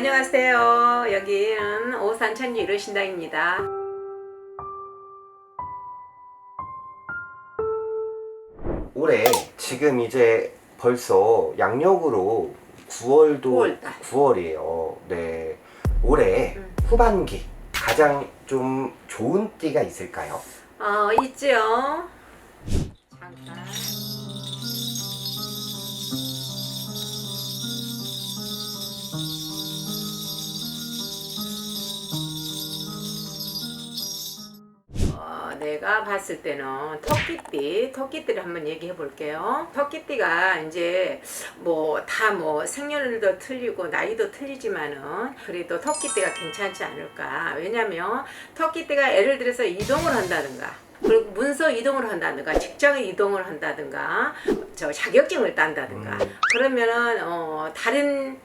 안녕하세요. 여기는 오산 천지 이루신당입니다. 올해 지금 이제 벌써 양력으로 9월도 9월 달. 9월 이에요. 네. 올해 음. 후반기 가장 좀 좋은 띠가 있을까요? 어, 있죠. 잠깐. 어, 내가 봤을 때는 토끼띠, 토끼띠를 한번 얘기해 볼게요. 토끼띠가 이제 뭐 다뭐 생년월일도 틀리고 나이도 틀리지만은 그래도 토끼띠가 괜찮지 않을까. 왜냐면 토끼띠가 예를 들어서 이동을 한다든가 그리고 문서 이동을 한다든가 직장에 이동을 한다든가 저 자격증을 딴다든가 음. 그러면은 어 다른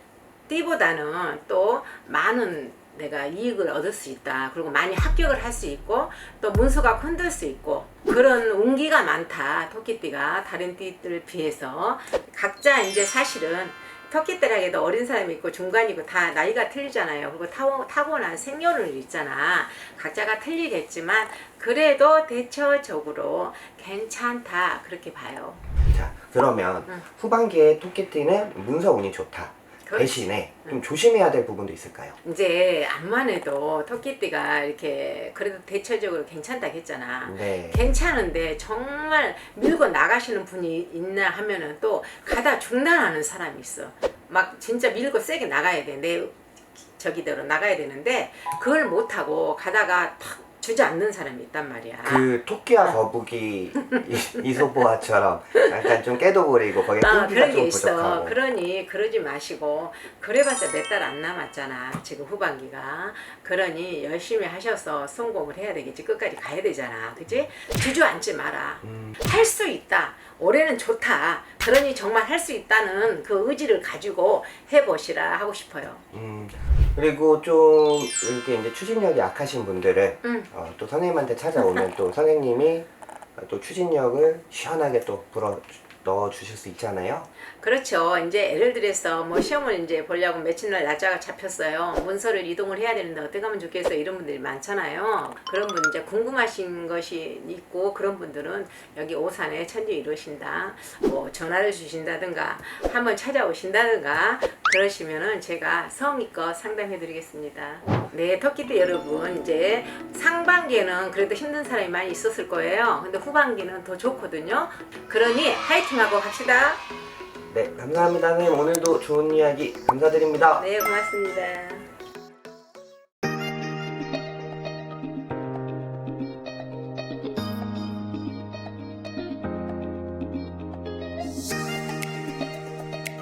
띠보다는 또 많은 내가 이익을 얻을 수 있다. 그리고 많이 합격을 할 수 있고 또 문서가 흔들 수 있고 그런 운기가 많다. 토끼띠가 다른 띠들에 비해서 각자 이제 사실은 토끼띠라기도 어린 사람이 있고 중간이고 다 나이가 틀리잖아요. 그리고 타고, 타고난 생년을 있잖아. 각자가 틀리겠지만 그래도 대체적으로 괜찮다. 그렇게 봐요. 자, 그러면 음. 후반기에 토끼띠는 문서 운이 좋다. 대신에 좀 조심해야 될 부분도 있을까요? 이제 암만 해도 토끼띠가 이렇게 그래도 대체적으로 괜찮다 했잖아. 네. 괜찮은데 정말 밀고 나가시는 분이 있나 하면은 또 가다 중단하는 사람이 있어. 막 진짜 밀고 세게 나가야 돼. 내 저기대로 나가야 되는데 그걸 못 하고 가다가 탁 주저앉는 사람이 있단 말이야. 그 토끼와 거북이 이- 이소보아처럼 약간 좀 깨도 부리고 거기에 아, 끈기가 그런 게좀 있어. 부족하고 그러니 그러지 마시고 그래봤자 몇 달 안 남았잖아. 지금 후반기가. 그러니 열심히 하셔서 성공을 해야 되겠지. 끝까지 가야 되잖아. 그지? 주저앉지 마라. 음, 할수 있다. 올해는 좋다. 그러니 정말 할 수 있다는 그 의지를 가지고 해보시라 하고 싶어요. 음, 그리고 좀 이렇게 이제 추진력이 약하신 분들은 응. 어, 또 선생님한테 찾아오면 또 선생님이 또 추진력을 시원하게 또 불어 넣어 주실 수 있잖아요. 그렇죠. 이제 예를 들어서 뭐 시험을 이제 보려고 며칠 날 날짜가 잡혔어요. 문서를 이동을 해야 되는데 어떻게 하면 좋겠어 이런 분들이 많잖아요. 그런 분 이제 궁금하신 것이 있고 그런 분들은 여기 오산에 천지 이루신다. 뭐 전화를 주신다든가 한번 찾아오신다든가 그러시면은 제가 성의껏 상담해 드리겠습니다. 네, 터키도 여러분 이제 상반기에는 그래도 힘든 사람이 많이 있었을 거예요. 근데 후반기는 더 좋거든요. 그러니 화이팅하고 갑시다. 네, 감사합니다. 선생님 오늘도 좋은 이야기 감사드립니다. 네, 고맙습니다.